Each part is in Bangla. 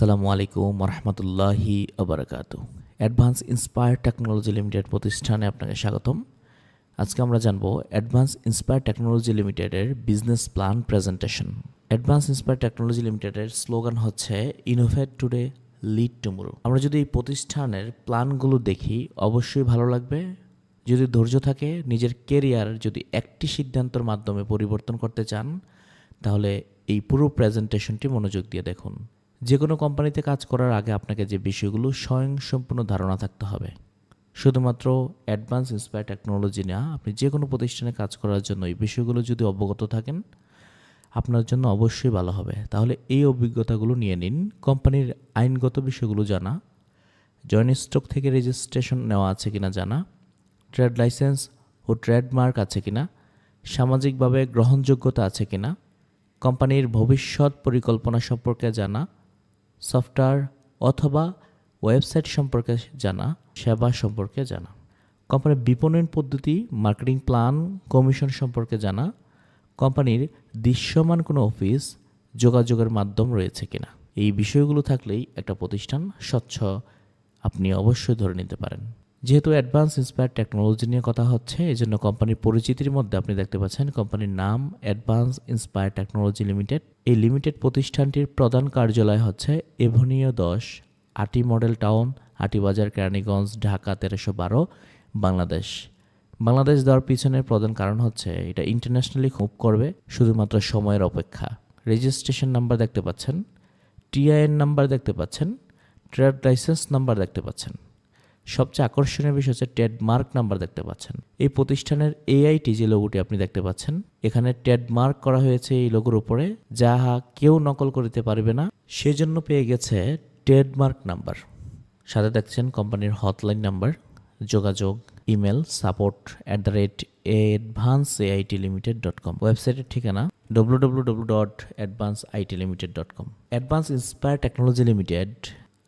আসসালামু আলাইকুম রহমতুল্লাহি আবরকাত অ্যাডভান্স ইন্সপায়ার টেকনোলজি লিমিটেড প্রতিষ্ঠানে আপনাকে স্বাগতম। আজকে আমরা জানব অ্যাডভান্স ইন্সপায়ার টেকনোলজি লিমিটেডের business plan presentation advance inspire technology লিমিটেডের স্লোগান হচ্ছে ইনোভেট টুডে লিড টুমোরো আমরা যদি এই প্রতিষ্ঠানের প্ল্যানগুলো দেখি, অবশ্যই ভালো লাগবে। যদি ধৈর্য থাকে, নিজের কেরিয়ার যদি একটি সিদ্ধান্তের মাধ্যমে পরিবর্তন করতে চান, তাহলে এই পুরো প্রেজেন্টেশনটি মনোযোগ দিয়ে দেখুন। যে কোনো কোম্পানিতে কাজ করার আগে আপনাকে যে বিষয়গুলো স্বয়ংসম্পূর্ণ ধারণা থাকতে হবে। শুধুমাত্র অ্যাডভান্স ইন্সপায়ার টেকনোলজি না, আপনি যে কোনো প্রতিষ্ঠানে কাজ করার জন্য এই বিষয়গুলো যদি অবগত থাকেন, আপনার জন্য অবশ্যই ভালো হবে। তাহলে এই অভিজ্ঞতাগুলো নিয়ে নিন, কোম্পানির আইনগত বিষয়গুলো জানা জয়েন্ট স্টক থেকে রেজিস্ট্রেশন নেওয়া আছে কিনা জানা, ট্রেড লাইসেন্স ও ট্রেডমার্ক আছে কিনা, সামাজিকভাবে গ্রহণযোগ্যতা আছে কিনা, কোম্পানির ভবিষ্যৎ পরিকল্পনা সম্পর্কে জানা সফটওয়্যার অথবা ওয়েবসাইট সম্পর্কে জানা, সেবা সম্পর্কে জানা। কোম্পানির বিপণন পদ্ধতি, মার্কেটিং প্ল্যান, কমিশন সম্পর্কে জানা। কোম্পানির দৃশ্যমান কোনো অফিস, যোগাযোগের মাধ্যম রয়েছে কিনা। এই বিষয়গুলো থাকলেই একটা প্রতিষ্ঠান স্বচ্ছ আপনি অবশ্যই ধরে নিতে পারেন। যেহেতু অ্যাডভান্স ইন্সপায়ার টেকনোলজি নিয়ে কথা হচ্ছে এই জন্য কোম্পানির পরিচিতির মধ্যে আপনি দেখতে পাচ্ছেন কোম্পানির নাম অ্যাডভান্স ইন্সপায়ার টেকনোলজি লিমিটেড এই লিমিটেড প্রতিষ্ঠানটির প্রধান কার্যালয় হচ্ছে এভনিও দশ, আটি মডেল টাউন আটি বাজার কেরানীগঞ্জ, ঢাকা তেরোশো বারো, বাংলাদেশ। বাংলাদেশ দেওয়ার পিছনের প্রধান কারণ হচ্ছে এটা ইন্টারন্যাশনালি খুব করবে, শুধুমাত্র সময়ের অপেক্ষা। রেজিস্ট্রেশন নাম্বার দেখতে পাচ্ছেন টিআইএন নাম্বার দেখতে পাচ্ছেন ট্রেড লাইসেন্স নাম্বার দেখতে পাচ্ছেন। সবচেয়ে আকর্ষণীয় বিষয় হচ্ছে ট্রেডমার্ক নাম্বার দেখতে পাচ্ছেন। এই প্রতিষ্ঠানের এআইটি যে লোগোটি আপনি দেখতে পাচ্ছেন, এখানে ট্রেডমার্ক করা হয়েছে এই লোগোর উপরে, যাহা কেউ নকল করিতে পারবে না, সেজন্য পেয়ে গেছে ট্রেডমার্ক নাম্বার সাথে দেখছেন কোম্পানির হটলাইন নাম্বার যোগাযোগ email support at the rate advance AIT limited dot com ওয়েবসাইটের ঠিকানা W W W dot advance IT limited dot com advance inspire technology limited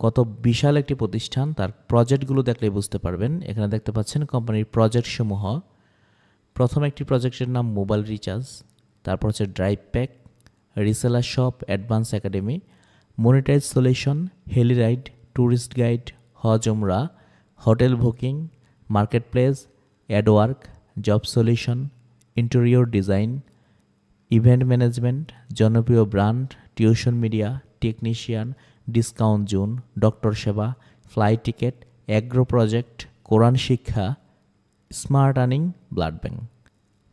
কত বিশাল একটি প্রতিষ্ঠান, তার প্রজেক্টগুলো দেখলে বুঝতে পারবেন। এখানে দেখতে পাচ্ছেন কোম্পানির প্রজেক্ট সমূহ। প্রথম একটি প্রজেক্টের নাম মোবাইল রিচার্জ, তারপর হচ্ছে drive pack, reseller shop, advance academy, monetize solution heli ride tourist guide, হজ উমরা, hotel booking marketplace adwork, job solution, interior design, event management, জনপ্রিয় brand, tuition media, technician discount zone, doctor সেবা ফ্লাইট টিকেট, অ্যাগ্রো প্রজেক্ট, কোরআন শিক্ষা, smart earning, blood bank.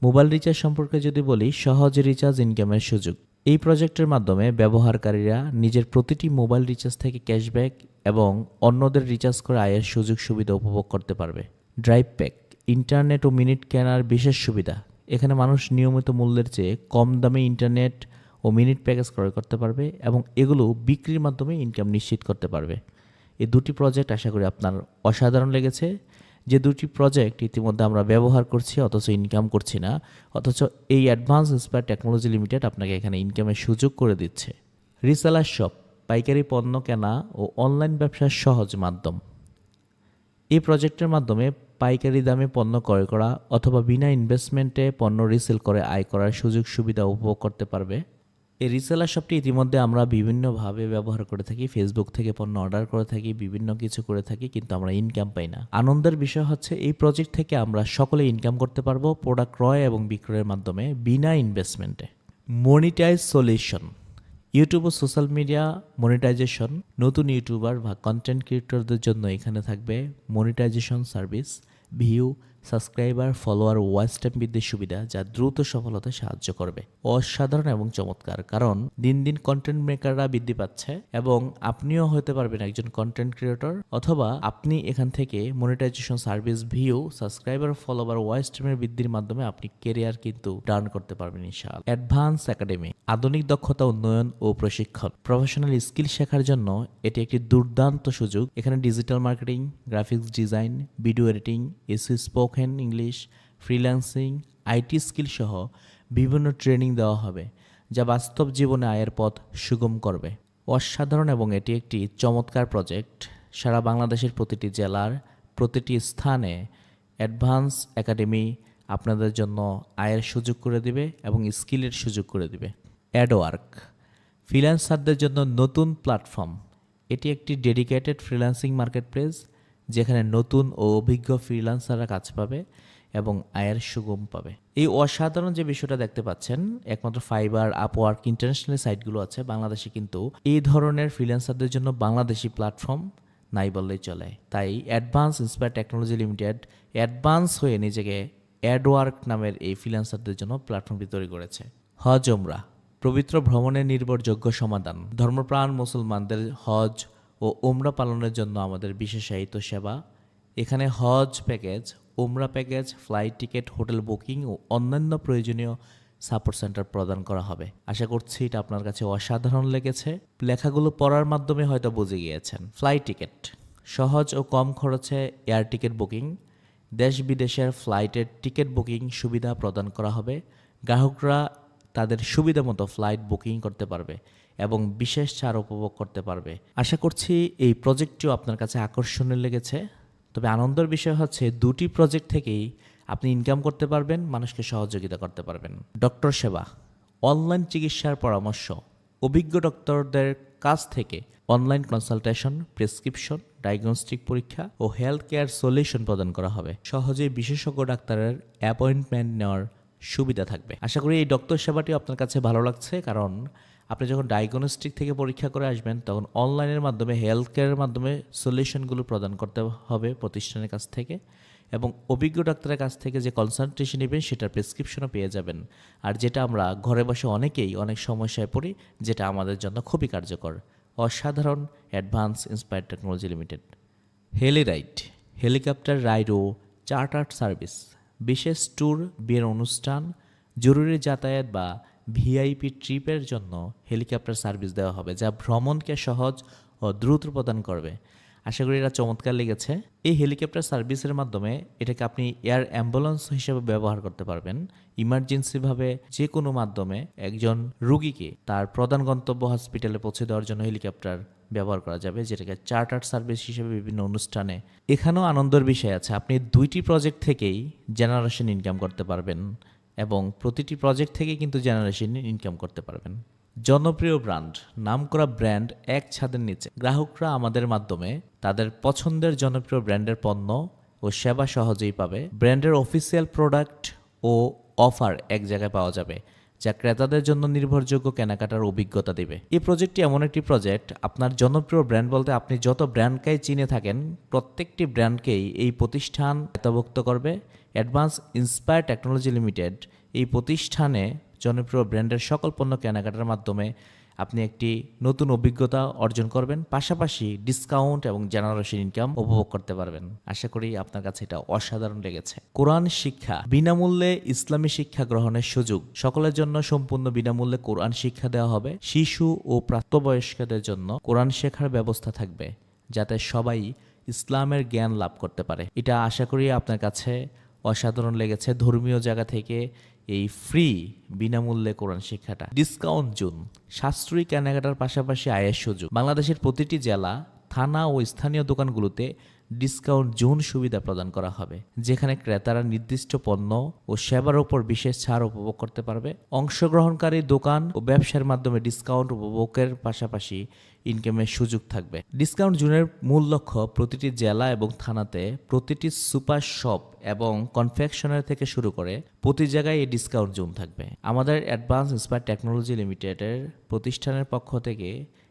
Mobile recharge সম্পর্কে যদি বলি, সহজ রিচার্জ ইনকামের সুযোগ। এই প্রজেক্টের মাধ্যমে ব্যবহারকারীরা নিজের প্রতিটি মোবাইল রিচার্জ থেকে ক্যাশব্যাক এবং অন্যদের রিচার্জ করে আয়ের সুযোগ সুবিধা উপভোগ করতে পারবে। ড্রাইভ প্যাক, ইন্টারনেট ও মিনিট কেনার বিশেষ সুবিধা। এখানে মানুষ নিয়মিত মূল্যের চেয়ে কম দামে ইন্টারনেট ও মিনিট প্যাকেজ ক্রয় করতে পারবে এবং এগুলো বিক্রির মাধ্যমে ইনকাম নিশ্চিত করতে পারবে। এই দুটি প্রজেক্ট আশা করি আপনার অসাধারণ লেগেছে। যে দুটি প্রজেক্ট ইতিমধ্যে আমরা ব্যবহার করছি, অথচ ইনকাম করছি না, অথচ এই অ্যাডভান্স ইন্সপায়ার টেকনোলজি লিমিটেড আপনাকে এখানে ইনকামের সুযোগ করে দিচ্ছে। রিসেলার শপ পাইকারি পণ্য কেনা ও অনলাইন ব্যবসার সহজ মাধ্যম। এই প্রজেক্টের মাধ্যমে পাইকারি দামে পণ্য ক্রয় করা অথবা বিনা ইনভেস্টমেন্টে পণ্য রিসেল করে আয় করার সুযোগ সুবিধা উপভোগ করতে পারবে। এই রিসেলার শপটি ইতিমধ্যে আমরা বিভিন্নভাবে ব্যবহার করে থাকি ফেসবুক থেকে পণ্য অর্ডার করে থাকি, বিভিন্ন কিছু করে থাকি, কিন্তু আমরা ইনকাম পাই না। আনন্দের বিষয় হচ্ছে, এই প্রজেক্ট থেকে আমরা সকলে ইনকাম করতে পারব প্রোডাক্ট ক্রয় এবং বিক্রয়ের মাধ্যমে বিনা ইনভেস্টমেন্টে মনিটাইজ সলিউশন ইউটিউব ও সোশ্যাল মিডিয়া মনিটাইজেশন নতুন ইউটিউবার বা কন্টেন্ট ক্রিয়েটরদের জন্য এখানে থাকবে monetization service view subscriber, follower, watch time বৃদ্ধির সুবিধা যা দ্রুত সফলতায় সাহায্য করবে। অসাধারণ এবং চমৎকার, কারণ দিন দিন কন্টেন্ট মেকাররা বৃদ্ধি পাচ্ছে এবং আপনিও হতে পারবেন একজন কন্টেন্ট ক্রিয়েটর অথবা আপনি এখান থেকে monetization service view subscriber follower watch টাইমের বৃদ্ধির মাধ্যমে আপনি কেরিয়ার কিন্তু টার্ন করতে পারবেন ইনশাল অ্যাডভান্স একাডেমি আধুনিক দক্ষতা উন্নয়ন ও প্রশিক্ষণ। প্রফেশনাল স্কিল শেখার জন্য এটি একটি দুর্দান্ত সুযোগ। এখানে digital marketing graphics design video editing AC spoken English freelancing IT skill সহ বিভিন্ন ট্রেনিং দেওয়া হবে, যা বাস্তব জীবনে আয়ের পথ সুগম করবে। অসাধারণ এবং এটি একটি চমৎকার প্রজেক্ট সারা বাংলাদেশের প্রতিটি জেলার প্রতিটি স্থানে অ্যাডভান্স একাডেমি আপনাদের জন্য আয়ের সুযোগ করে দিবে এবং স্কিলের সুযোগ করে দিবে। অ্যাডওয়ার্ক ফ্রিল্যান্সারদের জন্য নতুন প্ল্যাটফর্ম এটি একটি ডেডিকেটেড ফ্রিল্যান্সিং মার্কেটপ্লেস যেখানে নতুন ও অভিজ্ঞ ফ্রিল্যান্সাররা কাজ পাবে এবং আয়ের সুগম পাবে। এই অসাধারণ যে বিষয়টা দেখতে পাচ্ছেন, একমাত্র ফাইবার আপওয়ার্ক ইন্টারন্যাশনাল সাইটগুলো আছে, বাংলাদেশে কিন্তু এই ধরনের ফ্রিল্যান্সারদের জন্য বাংলাদেশি প্ল্যাটফর্ম নাই বললেই চলে। তাই advance inspire technology limited advance হয়ে নিজেকে অ্যাডওয়ার্ক নামের এই ফ্রিল্যান্সারদের জন্য প্ল্যাটফর্মটি তৈরি করেছে। হজ ওমরা পবিত্র ভ্রমণের নির্ভরযোগ্য সমাধান। ধর্মপ্রাণ মুসলমানদের হজ ও ওমরা পালনের জন্য আমাদের বিশেষায়িত সেবা। এখানে হজ প্যাকেজ ওমরা package, flight ticket, hotel booking ও অন্যান্য প্রয়োজনীয় সাপোর্ট সেন্টার প্রদান করা হবে। আশা করছি এটা আপনার কাছে অসাধারণ লেগেছে। লেখাগুলো পড়ার মাধ্যমে হয়তো বুঝে গিয়েছেন। ফ্লাইট টিকিট, সহজ ও কম খরচে এয়ার টিকিট বুকিং, দেশ বিদেশের ফ্লাইটের টিকিট বুকিং সুবিধা প্রদান করা হবে। গ্রাহকরা তাদের সুবিধা মতো ফ্লাইট বুকিং করতে পারবে। এবং বিশেষ ছাড় উপভোগ করতে পারবে। আশা করছি এই প্রজেক্টটিও আপনার কাছে আকর্ষণীয় লেগেছে। তবে আনন্দের বিষয় হচ্ছে, দুটি প্রজেক্ট থেকেই আপনি ইনকাম করতে পারবেন, মানুষকে সহযোগিতা করতে পারবেন। ডক্টর সেবা অনলাইন চিকিৎসার পরামর্শ, অভিজ্ঞ ডক্টরদের কাছ থেকে অনলাইন কনসালটেশন প্রেসক্রিপশন ডায়াগনস্টিক পরীক্ষা ও হেলথ কেয়ার সলিউশন প্রদান করা হবে। সহজেই বিশেষজ্ঞ ডাক্তারের অ্যাপয়েন্টমেন্ট নেওয়ার সুবিধা থাকবে। আশা করি এই ডক্টর সেবাটি আপনার কাছে ভালো লাগছে, কারণ আপনি যখন ডায়াগনস্টিক থেকে পরীক্ষা করে আসবেন, তখন অনলাইনের মাধ্যমে হেলথ কেয়ারের মাধ্যমে সলিউশনগুলো প্রদান করতে হবে প্রতিষ্ঠানের কাছ থেকে এবং অভিজ্ঞ ডাক্তারের কাছ থেকে যে কনসালটেশন নেবেন, সেটার প্রেসক্রিপশনও পেয়ে যাবেন। আর যেটা আমরা ঘরে বসে অনেকেই অনেক সমস্যায় পড়ি, যেটা আমাদের জন্য খুবই কার্যকর। অসাধারণ advance inspire technology limited heli ride helicopter ride ও চার্টার সার্ভিস বিশেষ ট্যুর বিয়ের অনুষ্ঠান, জরুরি যাতায়াত বা ভিআইপি ট্রিপের জন্য হেলিকপ্টার সার্ভিস দেওয়া হবে, যা ভ্রমণকে সহজ ও দ্রুত প্রদান করবে। আশা করি এটা চমৎকার লেগেছে। এই হেলিকপ্টার সার্ভিসের মাধ্যমে এটাকে আপনি এয়ার অ্যাম্বুলেন্স হিসেবে ব্যবহার করতে পারবেন। ইমার্জেন্সিভাবে যে কোনো মাধ্যমে একজন রুগীকে তার প্রধান গন্তব্য হসপিটালে পৌঁছে দেওয়ার জন্য হেলিকপ্টার ব্যবহার করা যাবে, যেটাকে চার্টার সার্ভিস হিসেবে বিভিন্ন অনুষ্ঠানে। এখানেও আনন্দের বিষয় আছে, আপনি দুইটি প্রজেক্ট থেকেই জেনারেশন ইনকাম করতে পারবেন। এবং প্রতিটি প্রজেক্ট থেকে কিন্তু জেনারেশন ইনকাম করতে পারবেন। জনপ্রিয় ব্র্যান্ড নামকরা ব্র্যান্ড এক ছাদের নিচে। গ্রাহকরা আমাদের মাধ্যমে তাদের পছন্দের জনপ্রিয় ব্র্যান্ডের পণ্য ও সেবা সহজেই পাবে। ব্র্যান্ডের অফিসিয়াল প্রোডাক্ট ও অফার এক জায়গায় পাওয়া যাবে, যা ক্রেতাদের জন্য নির্ভরযোগ্য কেনাকাটার অভিজ্ঞতা দেবে। এই প্রজেক্টটি এমন একটি প্রজেক্ট আপনার জনপ্রিয় ব্র্যান্ড বলতে আপনি যত ব্র্যান্ডকেই চিনে থাকেন, প্রত্যেকটি ব্র্যান্ডকেই এই প্রতিষ্ঠান এতভুক্ত করবে অ্যাডভান্স ইন্সপায়ার টেকনোলজি লিমিটেড এই প্রতিষ্ঠানে জনপ্রিয় ব্র্যান্ডের সকল পণ্য কেনাকাটার মাধ্যমে আপনি একটি নতুন অভিজ্ঞতা অর্জন করবেন, পাশাপাশি ডিসকাউন্ট এবং জেনারেশন ইনকাম উপভোগ করতে পারবেন। আশা করি আপনার কাছে এটা অসাধারণ লেগেছে। কোরআন শিক্ষা বিনামূল্যে ইসলামী শিক্ষা গ্রহণের সুযোগ। সকলের জন্য সম্পূর্ণ বিনামূল্যে কোরআন শিক্ষা দেওয়া হবে। শিশু ও প্রাপ্তবয়স্কদের জন্য কোরআন শেখার ব্যবস্থা থাকবে, যাতে সবাই ইসলামের জ্ঞান লাভ করতে পারে। এটা আশা করি আপনার কাছে অসাধারণ লেগেছে। ধর্মীয় জায়গা থেকে এই ফ্রি বিনামূল্যে কোরআন শিক্ষাটা। ডিসকাউন্ট জুন, সাশ্রয়ী কেনাকাটার পাশাপাশি আয়ের সুযোগ। বাংলাদেশের প্রতিটি জেলা, থানা ও স্থানীয় দোকানগুলোতে ডিসকাউন্ট জোন সুবিধা প্রদান করা হবে, যেখানে ক্রেতারা নির্দিষ্ট পণ্য ও সেবার উপর বিশেষ ছাড় উপভোগ করতে পারবে। অংশগ্রহণকারী দোকান ও ব্যবসার মাধ্যমে ডিসকাউন্ট উপভোগের পাশাপাশি ইনকামের সুযোগ থাকবে। ডিসকাউন্ট জোনের মূল লক্ষ্য প্রতিটি জেলা এবং থানাতে প্রতিটি সুপার শপ এবং কনফেকশনারি থেকে শুরু করে প্রতি জায়গায় এই ডিসকাউন্ট জোন থাকবে। আমাদের অ্যাডভান্স ইন্সপায়ার টেকনোলজি লিমিটেডের প্রতিষ্ঠানের পক্ষ থেকে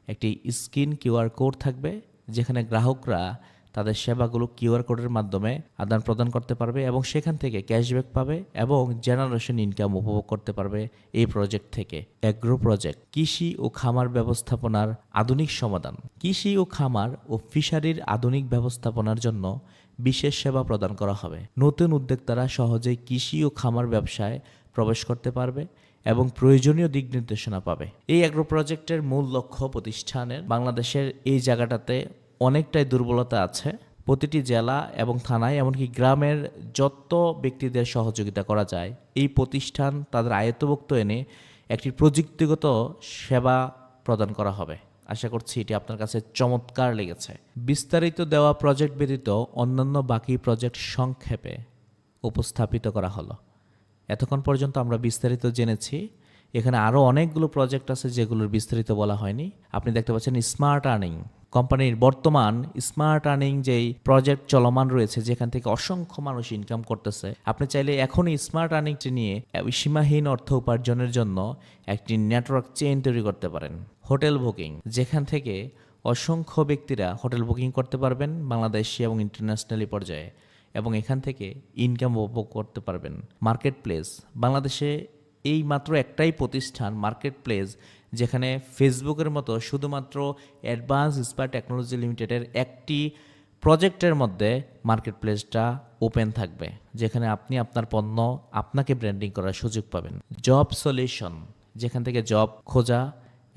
একটি স্ক্রিন কিউআর কোড থাকবে, যেখানে গ্রাহকরা তাদের সেবাগুলো কিউআর কোডের মাধ্যমে আদান প্রদান করতে পারবে এবং সেখান থেকে ক্যাশব্যাক পাবে এবং জেনারেশন ইনকাম উপভোগ করতে পারবে এই প্রজেক্ট থেকে। অ্যাগ্রো প্রজেক্ট, কৃষি ও খামার ব্যবস্থাপনার আধুনিক সমাধান। কৃষি ও খামার ও ফিশারির আধুনিক ব্যবস্থাপনার জন্য বিশেষ সেবা প্রদান করা হবে। নতুন উদ্যোক্তারা সহজেই কৃষি ও খামার ব্যবসায় প্রবেশ করতে পারবে এবং প্রয়োজনীয় দিক নির্দেশনা পাবে। এই অ্যাগ্রো প্রজেক্টের মূল লক্ষ্য প্রতিষ্ঠানের বাংলাদেশের এই জায়গাটাতে অনেকটাই দুর্বলতা আছে। প্রতিটি জেলা এবং থানায়, এমনকি গ্রামের যত ব্যক্তিদের সহযোগিতা করা যায়, এই প্রতিষ্ঠান তাদের আয়ত্তভুক্ত এনে একটি প্রযুক্তিগত সেবা প্রদান করা হবে। আশা করছি এটি আপনার কাছে চমৎকার লেগেছে। বিস্তারিত দেওয়া প্রজেক্ট ব্যতীত অন্যান্য বাকি প্রজেক্ট সংক্ষেপে উপস্থাপিত করা হলো। এতক্ষণ পর্যন্ত আমরা বিস্তারিত জেনেছি। এখানে আরও অনেকগুলো প্রজেক্ট আছে যেগুলোর বিস্তারিত বলা হয়নি। আপনি দেখতে পাচ্ছেন স্মার্ট আর্নিং কোম্পানির বর্তমান স্মার্ট আর্নিং যেই প্রজেক্ট চলমান রয়েছে, যেখান থেকে অসংখ্য মানুষ ইনকাম করতেছে, আপনি চাইলে এখনই স্মার্ট আর্নিংটি নিয়ে সীমাহীন অর্থ উপার্জনের জন্য একটি নেটওয়ার্ক চেইন তৈরি করতে পারেন। হোটেল বুকিং, যেখান থেকে অসংখ্য ব্যক্তিরা হোটেল বুকিং করতে পারবেন বাংলাদেশি এবং ইন্টারন্যাশনালি পর্যায়ে, এবং এখান থেকে ইনকাম উপভোগ করতে পারবেন। মার্কেট প্লেস বাংলাদেশে এই মাত্র একটাই প্রতিষ্ঠান মার্কেট প্লেস যেখানে ফেসবুকের মতো শুধুমাত্র অ্যাডভান্স স্পার টেকনোলজি লিমিটেডের একটি প্রজেক্টের মধ্যে মার্কেট প্লেসটা ওপেন থাকবে, যেখানে আপনি আপনার পণ্য আপনাকে ব্র্যান্ডিং করার সুযোগ পাবেন। জব সলিউশন যেখান থেকে জব খোঁজা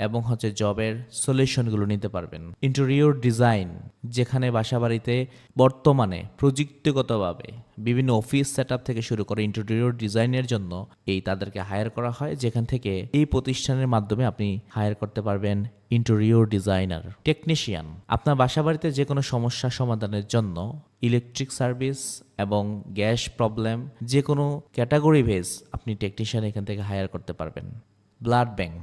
এবং হচ্ছে জবের সলিউশনগুলো নিতে পারবেন। ইন্টেরিয়র ডিজাইন যেখানে বাসাবাড়িতে বর্তমানে প্রযুক্তিগতভাবে বিভিন্ন অফিস সেট থেকে শুরু করে ইন্টেরিয়র ডিজাইনের জন্য এই তাদেরকে হায়ার করা হয়, যেখান থেকে এই প্রতিষ্ঠানের মাধ্যমে আপনি হায়ার করতে পারবেন ইন্টেরিয়র ডিজাইনার টেকনিশিয়ান আপনার বাসাবাড়িতে যে কোনো সমস্যা সমাধানের জন্য ইলেকট্রিক সার্ভিস এবং গ্যাস প্রবলেম যে কোনো ক্যাটাগরি ভেজ আপনি টেকনিশিয়ান এখান থেকে হায়ার করতে পারবেন। ব্লাড ব্যাংক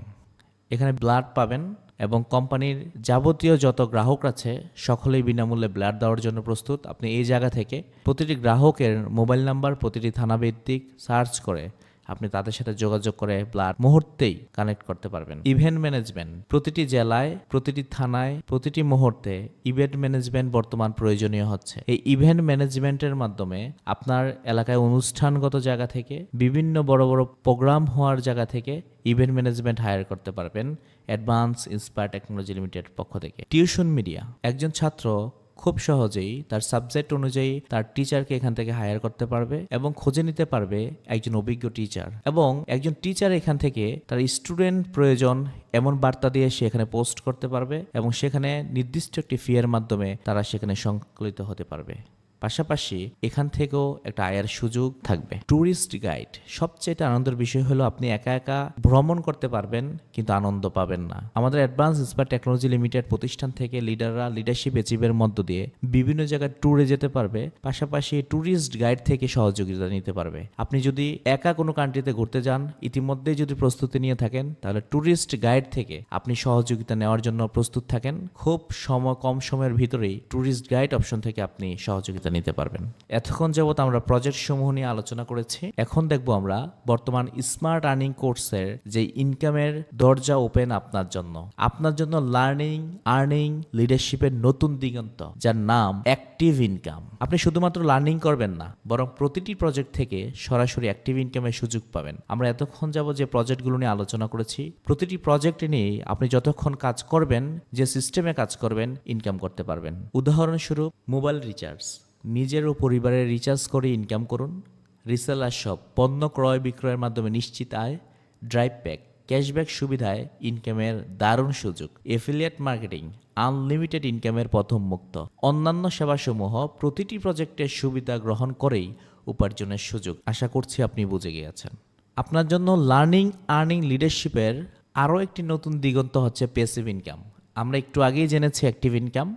এখানে ব্লাড পাবেন এবং কোম্পানির যাবতীয় যত গ্রাহক আছে, সকলেই বিনামূল্যে ব্লাড দেওয়ার জন্য প্রস্তুত। আপনি এই জায়গা থেকে প্রতিটি গ্রাহকের মোবাইল নাম্বার প্রতিটি থানাভিত্তিক সার্চ করে আপনি তাদের সাথে যোগাযোগ করে ব্লাড মুহূর্তেই কানেক্ট করতে পারবেন। ইভেন্ট ম্যানেজমেন্ট প্রতিটি জেলায়, প্রতিটি থানায়, প্রতিটি মুহূর্তে ইভেন্ট ম্যানেজমেন্ট বর্তমান প্রয়োজনীয় হচ্ছে। এই ইভেন্ট ম্যানেজমেন্টের মাধ্যমে আপনার এলাকায় অনুষ্ঠানগত জায়গা থেকে, বিভিন্ন বড় বড় প্রোগ্রাম হওয়ার জায়গা থেকে ইভেন্ট ম্যানেজমেন্ট হায়ার করতে পারবেন। অ্যাডভান্স ইন্সপায়ার টেকনোলজি লিমিটেড পক্ষ থেকে। টিউশন মিডিয়া একজন ছাত্র খুব সহজেই তার সাবজেক্ট অনুযায়ী তার টিচারকে এখান থেকে হায়ার করতে পারবে এবং খুঁজে নিতে পারবে একজন অভিজ্ঞ টিচার এবং একজন টিচার এখান থেকে তার স্টুডেন্ট প্রয়োজন এমন বার্তা দিয়ে সে এখানে পোস্ট করতে পারবে এবং সেখানে নির্দিষ্ট একটি ফিয়ের মাধ্যমে তারা সেখানে সংকলিত হতে পারবে। পাশাপাশি এখান থেকেও একটা আয়ের সুযোগ থাকবে। ট্যুরিস্ট গাইড সবচেয়ে আনন্দের বিষয় হলো আপনি একা একা ভ্রমণ করতে পারবেন, কিন্তু আনন্দ পাবেন না। আমাদের অ্যাডভান্স ইন্সপার টেকনোলজি লিমিটেড প্রতিষ্ঠান থেকে লিডাররা লিডারশিপ অ্যাচিভের মধ্য দিয়ে বিভিন্ন জায়গায় ট্যুরে যেতে পারবে, পাশাপাশি ট্যুরিস্ট গাইড থেকে সহযোগিতা নিতে পারবে। আপনি যদি একা কোনো কান্ট্রিতে ঘুরতে যান, ইতিমধ্যেই যদি প্রস্তুতি নিয়ে থাকেন, তাহলে ট্যুরিস্ট গাইড থেকে আপনি সহযোগিতা নেওয়ার জন্য প্রস্তুত থাকেন। খুব সময় কম সময়ের ভিতরেই ট্যুরিস্ট গাইড অপশন থেকে আপনি সহযোগিতা নিতে পারবেন। এতক্ষণ যাবৎ আমরা প্রজেক্ট সমূহ নিয়ে আলোচনা করেছি। এখন দেখব আমরা বর্তমান স্মার্ট আর্নিং কোর্সের যে ইনকামের দরজা ওপেন আপনার জন্য। আপনার জন্য লার্নিং আর্নিং লিডারশিপের নতুন দিগন্ত, যার নাম অ্যাক্টিভ ইনকাম আপনি শুধুমাত্র লার্নিং করবেন না, বরং প্রতিটি প্রজেক্ট থেকে সরাসরি অ্যাক্টিভ ইনকামের সুযোগ পাবেন। আমরা এতক্ষণ যাব যে প্রজেক্টগুলো নিয়ে আলোচনা করেছি, প্রতিটি প্রজেক্ট নিয়ে আপনি যতক্ষণ কাজ করবেন, যে সিস্টেমে কাজ করবেন ইনকাম করতে পারবেন। উদাহরণস্বরূপ মোবাইল রিচার্জ নিজের ও পরিবারের রিচার্জ করে ইনকাম করুন। রিসেলার শপ পণ্য ক্রয় বিক্রয়ের মাধ্যমে নিশ্চিত আয় ড্রাইভ প্যাক ক্যাশব্যাক সুবিধায় ইনকামের দারুণ সুযোগ। এফিলিয়েট মার্কেটিং আনলিমিটেড ইনকামের প্রথম মুক্ত। অন্যান্য সেবাসমূহ প্রতিটি প্রজেক্টের সুবিধা গ্রহণ করেই উপার্জনের সুযোগ। আশা করছি আপনি বুঝে গিয়েছেন। আপনার জন্য লার্নিং আর্নিং লিডারশিপের আরও একটি নতুন দিগন্ত হচ্ছে পেসিভ ইনকাম আমরা একটু আগেই জেনেছি অ্যাক্টিভ ইনকাম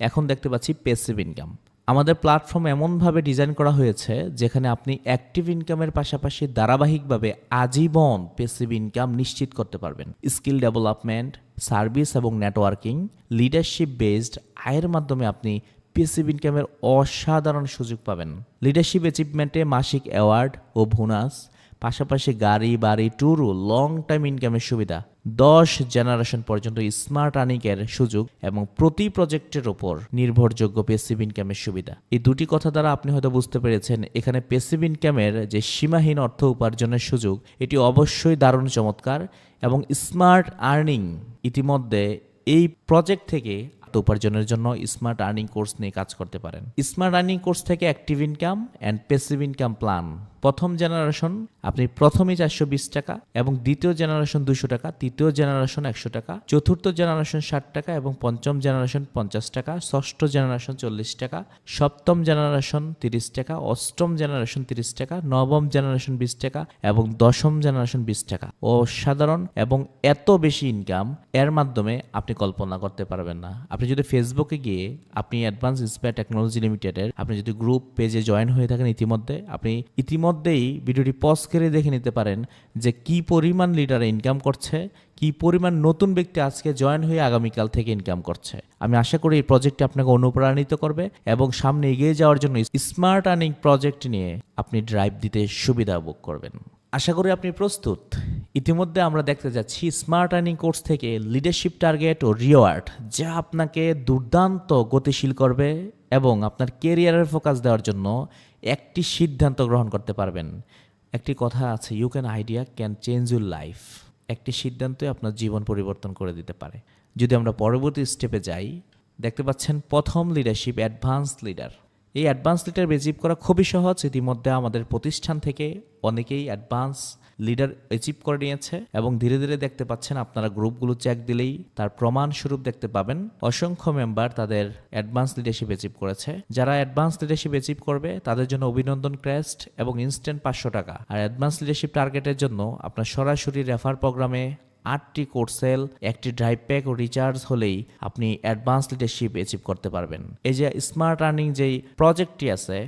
এখন দেখতে পাচ্ছি পেসিভ ইনকাম আমাদের প্ল্যাটফর্ম এমনভাবে ডিজাইন করা হয়েছে, যেখানে আপনি অ্যাক্টিভ ইনকামের পাশাপাশি ধারাবাহিকভাবে আজীবন পেসিভ ইনকাম নিশ্চিত করতে পারবেন। স্কিল ডেভেলপমেন্ট সার্ভিস এবং নেটওয়ার্কিং লিডারশিপ বেসড আয়ের মাধ্যমে আপনি পেসিভ ইনকামের অসাধারণ সুযোগ পাবেন। লিডারশিপ অ্যাচিভমেন্টে মাসিক অ্যাওয়ার্ড ও বোনাস পাশাপাশি গাড়ি, বাড়ি ট্যুর ও লং টাইম ইনকামের সুবিধা। দশ জেনারেশন পর্যন্ত স্মার্ট আর্নিংয়ের সুযোগ এবং প্রতি প্রজেক্টের ওপর নির্ভরযোগ্য পেসিভ ইনকামের সুবিধা। এই দুটি কথা দ্বারা আপনি হয়তো বুঝতে পেরেছেন, এখানে পেসিভ ইনকামের যে সীমাহীন অর্থ উপার্জনের সুযোগ, এটি অবশ্যই দারুণ চমৎকার এবং স্মার্ট আর্নিং ইতিমধ্যে এই প্রজেক্ট থেকে উপার্জনের জন্য স্মার্ট আর্নিং কোর্স নিয়ে কাজ করতে পারেন। স্মার্ট আর্নিং কোর্স থেকে active income and passive income plan প্রথম জেনারেশন, আপনি প্রথমে চারশো বিশ টাকা এবং দ্বিতীয় জেনারেশন দুশো টাকা, তৃতীয় জেনারেশন একশো টাকা, চতুর্থ জেনারেশন ষাট টাকা এবং পঞ্চম জেনারেশন পঞ্চাশ টাকা, ষষ্ঠ জেনারেশন চল্লিশ টাকা, সপ্তম জেনারেশন তিরিশ টাকা, অষ্টম জেনারেশন তিরিশ টাকা, নবম জেনারেশন বিশ টাকা এবং দশম জেনারেশন বিশ টাকা। অসাধারণ এবং এত বেশি ইনকাম এর মাধ্যমে আপনি কল্পনা করতে পারবেন না। আপনি যদি ফেসবুকে গিয়ে আপনি অ্যাডভান্স ইন্সপায়ার টেকনোলজি লিমিটেডের আপনি যদি গ্রুপ পেজে জয়েন হয়ে থাকেন ইতিমধ্যে, আপনি ইতিমধ্যে ইতিমধ্যেই ভিডিওটি পজ করে দেখে নিতে পারেন যে কি পরিমাণ লিডার ইনকাম করছে, কি পরিমাণ নতুন ব্যক্তি আজকে জয়েন হয়ে আগামীকাল থেকে ইনকাম করছে। আমি আশা করি এই প্রজেক্টটি আপনাকে অনুপ্রাণিত করবে এবং সামনে এগিয়ে যাওয়ার জন্য স্মার্ট আর্নিং প্রজেক্ট নিয়ে আপনি ড্রাইভ দিতে সুবিধা ভোগ করবেন। আশা করি আপনি প্রস্তুত। ইতিমধ্যে আমরা দেখতে যাচ্ছি স্মার্ট আর্নিং কোর্স থেকে লিডারশিপ টার্গেট ও রিওয়ার্ড যা আপনাকে দুর্দান্ত গতিশীল করবে এবং আপনার কেরিয়ারের ফোকাস দেওয়ার জন্য একটি সিদ্ধান্ত গ্রহণ করতে পারবেন। একটি কথা আছে you can idea can change your life একটি সিদ্ধান্তই আপনার জীবন পরিবর্তন করে দিতে পারে। যদি আমরা পরবর্তী স্টেপে যাই, দেখতে পাচ্ছেন প্রথম লিডারশিপ অ্যাডভান্স লিডার এই অ্যাডভান্স লিডার অ্যাচিভ করা খুবই সহজ। ইতিমধ্যে আমাদের প্রতিষ্ঠান থেকে অনেকেই অ্যাডভান্স লিডার অ্যাচিভ করে নিয়েছে এবং ধীরে ধীরে দেখতে পাচ্ছেন আপনারা গ্রুপগুলো চেক দিলেই তার প্রমাণ স্বরূপ দেখতে পাবেন। অসংখ্য মেম্বার তাদের অ্যাডভান্স লিডারশিপ অ্যাচিভ করেছে। যারা অ্যাডভান্স লিডারশিপ অ্যাচিভ করবে, তাদের জন্য অভিনন্দন ক্রেস্ট এবং ইনস্ট্যান্ট পাঁচশো টাকা। আর অ্যাডভান্স লিডারশিপ টার্গেটের জন্য আপনার সরাসরি রেফার প্রোগ্রামে আটটি কোর্সেল একটি ড্রাইভ প্যাক ও রিচার্জ হলেই আপনি অ্যাডভান্স লিডারশিপ অ্যাচিভ করতে পারবেন। এই যে স্মার্ট আর্নিং যেই প্রজেক্টটি আছে,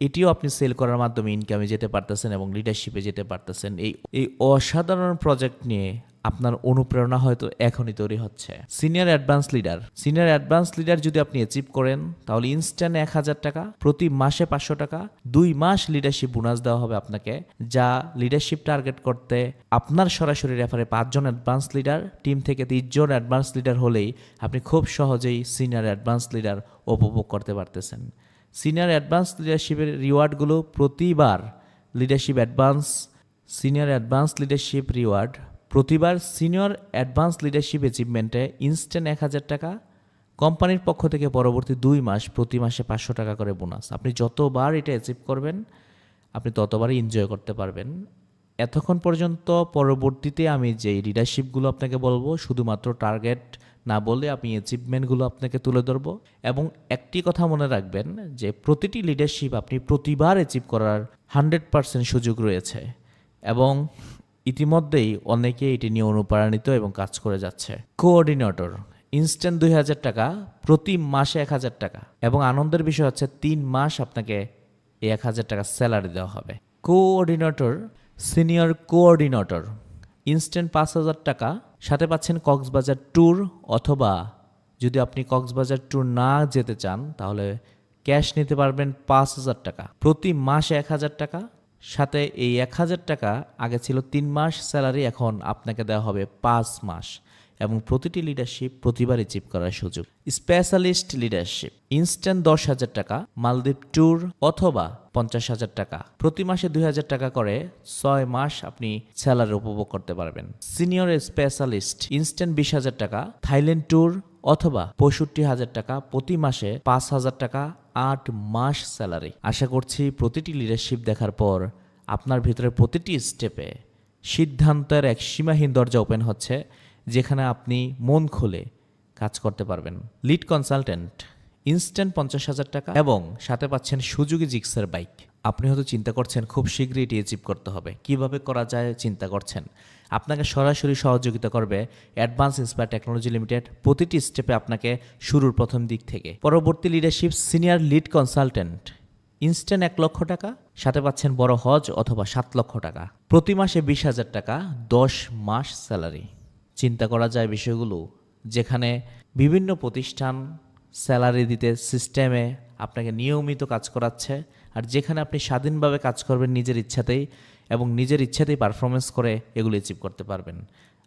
এটিও আপনি সেল করার মাধ্যমে ইনকামে যেতে পারতেছেন এবং লিডারশিপে যেতে পারতেছেন। এই এই অসাধারণ প্রজেক্ট নিয়ে আপনার অনুপ্রেরণা হয়তো এখনই তৈরি হচ্ছে। Senior advance leader senior advance leader যদি আপনি অ্যাচিভ করেন, তাহলে ইনস্ট্যান্ট এক হাজার টাকা, প্রতি মাসে পাঁচশো টাকা, দুই মাস লিডারশিপ বোনাস দেওয়া হবে আপনাকে, যা লিডারশিপ টার্গেট করতে আপনার সরাসরি রেফারে পাঁচজন অ্যাডভান্স লিডার টিম থেকে তিনজন অ্যাডভান্স লিডার হলেই আপনি খুব সহজেই সিনিয়র অ্যাডভান্স লিডার উপভোগ করতে পারতেছেন। সিনিয়র অ্যাডভান্স লিডারশিপের রিওয়ার্ডগুলো প্রতিবার leadership advance senior advance leadership reward প্রতিবার সিনিয়র অ্যাডভান্স লিডারশিপ অ্যাচিভমেন্টে ইনস্ট্যান্ট এক হাজার টাকা, কোম্পানির পক্ষ থেকে পরবর্তী দুই মাস প্রতি মাসে পাঁচশো টাকা করে বোনাস আপনি যতবার এটা অ্যাচিভ করবেন, আপনি ততবারই এনজয় করতে পারবেন। এতক্ষণ পর্যন্ত পরবর্তীতে আমি যে লিডারশিপগুলো আপনাকে বলব, শুধুমাত্র টার্গেট না বলে আমি অ্যাচিভমেন্টগুলো আপনাকে তুলে ধরবো। এবং একটি কথা মনে রাখবেন যে, প্রতিটি লিডারশিপ আপনি প্রতিবার অ্যাচিভ করার হান্ড্রেড পার্সেন্ট সুযোগ রয়েছে। এবং ইতিমধ্যেই অনেকে এটি নিয়ে অনুপ্রাণিত এবং কাজ করে যাচ্ছে। কোঅর্ডিনেটর, ইনস্ট্যান্ট দুই হাজার টাকা, প্রতি মাসে এক হাজার টাকা এবং আনন্দের বিষয় হচ্ছে তিন মাস আপনাকে এক হাজার টাকা স্যালারি দেওয়া হবে। কোঅর্ডিনেটর, সিনিয়র কোঅর্ডিনেটর, ইনস্ট্যান্ট পাঁচ হাজার টাকা, সাথে পাচ্ছেন কক্সবাজার ট্যুর অথবা যদি আপনি কক্সবাজার ট্যুর না যেতে চান তাহলে ক্যাশ নিতে পারবেন পাঁচ হাজার টাকা। প্রতি মাসে এক হাজার টাকা সাথে এই এক হাজার টাকা আগে ছিল তিন মাস স্যালারি, এখন আপনাকে দেওয়া হবে পাঁচ মাস। এবং প্রতিটি লিডারশিপ প্রতিবার অ্যাচিভ করার সুযোগ। স্পেশালিস্ট লিডারশিপ ইনস্ট্যান্ট দশ হাজার টাকা, মালদ্বীপ ট্যুর অথবা পঞ্চাশ হাজার টাকা। প্রতি মাসে দুই হাজার টাকা করে ছয় মাস আপনি স্যালারি উপভোগ করতে পারবেন। সিনিয়র স্পেশালিস্ট ইনস্ট্যান্ট বিশ হাজার টাকা, থাইল্যান্ড ট্যুর অথবা পঁয়ষট্টি হাজার টাকা প্রতি মাসে পাঁচ হাজার টাকা আট মাস স্যালারি। আশা করছি প্রতিটি লিডারশিপ দেখার পর আপনার ভিতরে প্রতিটি স্টেপে সিদ্ধান্তের এক সীমাহীন দরজা ওপেন হচ্ছে, যেখানে আপনি মন খুলে কাজ করতে পারবেন। লিড কনসালটেন্ট ইনস্ট্যান্ট পঞ্চাশ হাজার টাকা এবং সাথে পাচ্ছেন সুযোগী জিক্সের বাইক আপনি হয়তো চিন্তা করছেন, খুব শীঘ্রই এটি অ্যাচিভ করতে হবে। কীভাবে করা যায়, চিন্তা করছেন। আপনাকে সরাসরি সহযোগিতা করবে অ্যাডভান্স ইন্সপায়ার টেকনোলজি লিমিটেড। প্রতিটি স্টেপে আপনাকে শুরুর প্রথম দিক থেকে। পরবর্তী leadership senior lead consultant instant এক লক্ষ টাকা, সাথে পাচ্ছেন বড় হজ অথবা সাত লক্ষ টাকা। প্রতি মাসে বিশ হাজার টাকা, দশ মাস স্যালারি চিন্তা করা যায় বিষয়গুলো, যেখানে বিভিন্ন প্রতিষ্ঠান স্যালারি দিতে সিস্টেমে আপনাকে নিয়মিত কাজ করাচ্ছে, আর যেখানে আপনি স্বাধীনভাবে কাজ করবেন নিজের ইচ্ছাতেই এবং নিজের ইচ্ছাতেই পারফরমেন্স করে এগুলো অ্যাচিভ করতে পারবেন।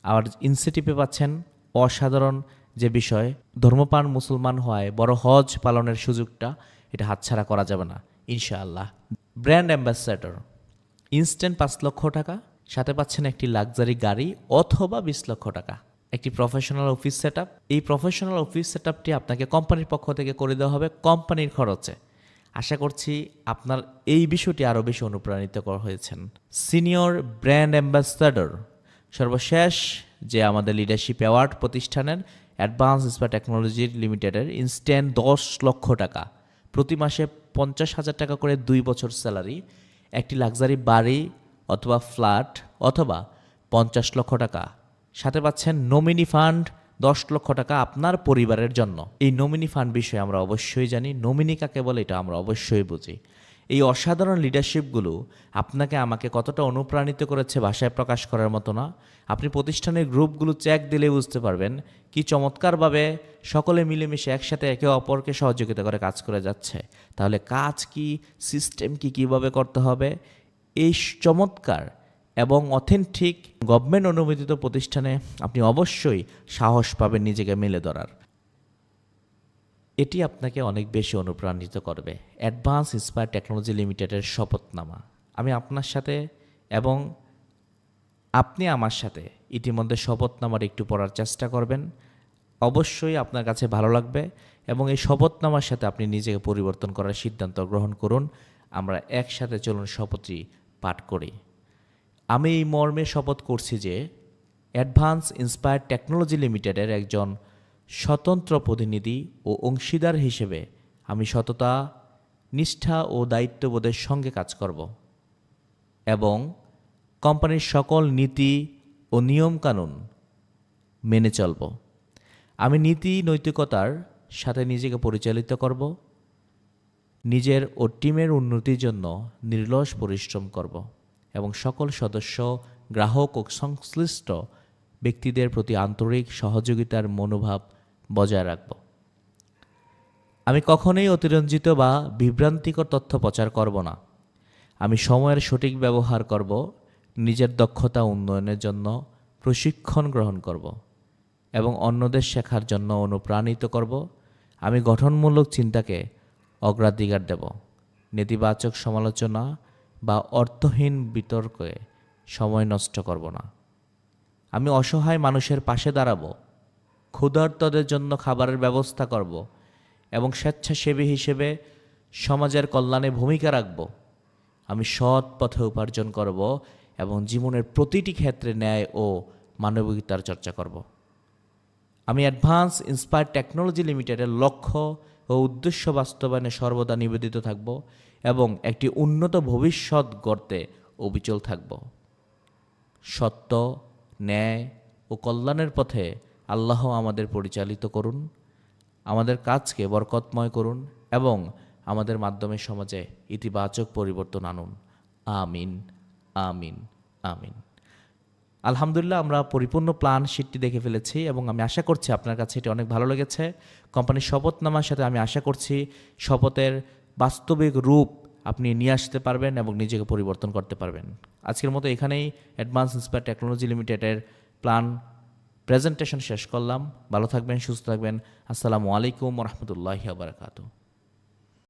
আর ইনসেটিভে পাচ্ছেন অসাধারণ যে বিষয় ধর্মপান মুসলমান হওয়ায় বড় হজ পালনের সুযোগটা এটা হাতছাড়া করা যাবে না, ইনশাআল্লাহ। ব্র্যান্ড অ্যাম্বাসেডর ইনস্ট্যান্ট পাঁচ লক্ষ টাকা, সাথে পাচ্ছেন একটি লাক্সারি গাড়ি অথবা বিশ লক্ষ টাকা। একটি প্রফেশনাল অফিস সেট এই প্রফেশনাল অফিস সেট আপনাকে কোম্পানির পক্ষ থেকে করে দেওয়া হবে কোম্পানির খরচে। আশা করছি আপনার এই বিষয়টি আরও বেশি অনুপ্রাণিত করা হয়েছেন। সিনিয়র ব্র্যান্ড অ্যাম্বাসাডর, সর্বশেষ যে আমাদের লিডারশিপ অ্যাওয়ার্ড প্রতিষ্ঠানের অ্যাডভান্স ইস্পার টেকনোলজি লিমিটেডের ইনস্ট্যান্ট দশ লক্ষ টাকা। প্রতি মাসে পঞ্চাশ হাজার টাকা করে দুই বছর স্যালারি একটি লাক্সারি বাড়ি অথবা ফ্ল্যাট অথবা পঞ্চাশ লক্ষ টাকা। সাথে পাচ্ছেন নমিনি ফান্ড দশ লক্ষ টাকা আপনার পরিবারের জন্য। এই নমিনি ফান্ড বিষয়ে আমরা অবশ্যই জানি। নমিনি কাকে বলে এটা আমরা অবশ্যই বুঝি। এই অসাধারণ লিডারশিপগুলো আপনাকে আমাকে কতটা অনুপ্রাণিত করেছে ভাষায় প্রকাশ করার মতো না। আপনি প্রতিষ্ঠানের গ্রুপগুলো চেক দিলে বুঝতে পারবেন কি চমৎকারভাবে সকলে মিলেমিশে একসাথে একে অপরকে সহযোগিতা করে কাজ করে যাচ্ছে। তাহলে কাজ কি সিস্টেম কি, কীভাবে করতে হবে? এই চমৎকার এবং অথেন্টিক গভর্নমেন্ট অনুমোদিত প্রতিষ্ঠানে আপনি অবশ্যই সাহস পাবেন নিজেকে মেলে ধরার। এটি আপনাকে অনেক বেশি অনুপ্রাণিত করবে। অ্যাডভান্স ইন্সপায়ার টেকনোলজি লিমিটেডের শপথনামা। আমি আপনার সাথে এবং আপনি আমার সাথে ইতিমধ্যে শপথনামার একটু পড়ার চেষ্টা করবেন। অবশ্যই আপনার কাছে ভালো লাগবে এবং এই শপথনামার সাথে আপনি নিজেকে পরিবর্তন করার সিদ্ধান্ত গ্রহণ করুন। আমরা একসাথে চলুন শপথটি পাঠ করি। আমি এই মর্মে শপথ করছি যে অ্যাডভান্স ইন্সপায়ার টেকনোলজি লিমিটেডের একজন স্বতন্ত্র প্রতিনিধি ও অংশীদার হিসেবে আমি সততা, নিষ্ঠা ও দায়িত্ববোধের সঙ্গে কাজ করব এবং কোম্পানির সকল নীতি ও নিয়মকানুন মেনে চলব। আমি নীতি, নৈতিকতার সাথে নিজেকে পরিচালিত করব, নিজের ও টিমের উন্নতির জন্য নির্লস পরিশ্রম করব। এবং সকল সদস্য, গ্রাহক ও সংশ্লিষ্ট ব্যক্তিদের প্রতি আন্তরিক সহযোগিতার মনোভাব বজায় রাখব। আমি কখনোই অতিরঞ্জিত বা বিভ্রান্তিকর তথ্য প্রচার করব না। আমি সময়ের সঠিক ব্যবহার করব, নিজের দক্ষতা উন্নয়নের জন্য প্রশিক্ষণ গ্রহণ করব এবং অন্যদের শেখার জন্য অনুপ্রাণিত করব। আমি গঠনমূলক চিন্তাকে অগ্রাধিকার দেব। নেতিবাচক সমালোচনা বা অর্থহীন বিতর্কে সময় নষ্ট করব না। আমি অসহায় মানুষের পাশে দাঁড়াবো, ক্ষুধার্তদের জন্য খাবারের ব্যবস্থা করব এবং স্বেচ্ছাসেবী হিসেবে সমাজের কল্যাণে ভূমিকা রাখব। আমি সৎ পথে উপার্জন করব এবং জীবনের প্রতিটি ক্ষেত্রে ন্যায় ও মানবিকতার চর্চা করব। আমি অ্যাডভান্স ইন্সপায়ার টেকনোলজি লিমিটেডের লক্ষ্য ও উদ্দেশ্য বাস্তবায়নে সর্বদা নিবেদিত থাকব। এবং একটি উন্নত ভবিষ্যৎ গড়তে অবিচল থাকব। সত্য, ন্যায় ও কল্যাণের পথে আল্লাহ আমাদের পরিচালিত করুন, আমাদের কাজকে বরকতময় করুন এবং আমাদের মাধ্যমে সমাজে ইতিবাচক পরিবর্তন আনুন। আমিন আমিন আমিন। আলহামদুলিল্লাহ, আমরা পরিপূর্ণ প্ল্যান শিটটি দেখে ফেলেছি এবং আমি আশা করছি আপনার কাছে এটি অনেক ভালো লেগেছে। কোম্পানির শপথনামার সাথে আমি আশা করছি শপথের বাস্তবিক রূপ আপনি নিয়ে আসতে পারবেন এবং নিজেকে পরিবর্তন করতে পারবেন। আজকের মতো এখানেই অ্যাডভান্স ইন্সপায়ার টেকনোলজি লিমিটেডের প্ল্যান প্রেজেন্টেশন শেষ করলাম। ভালো থাকবেন, সুস্থ থাকবেন। আসসালামু আলাইকুম রহমতুল্লাহ বারকাতু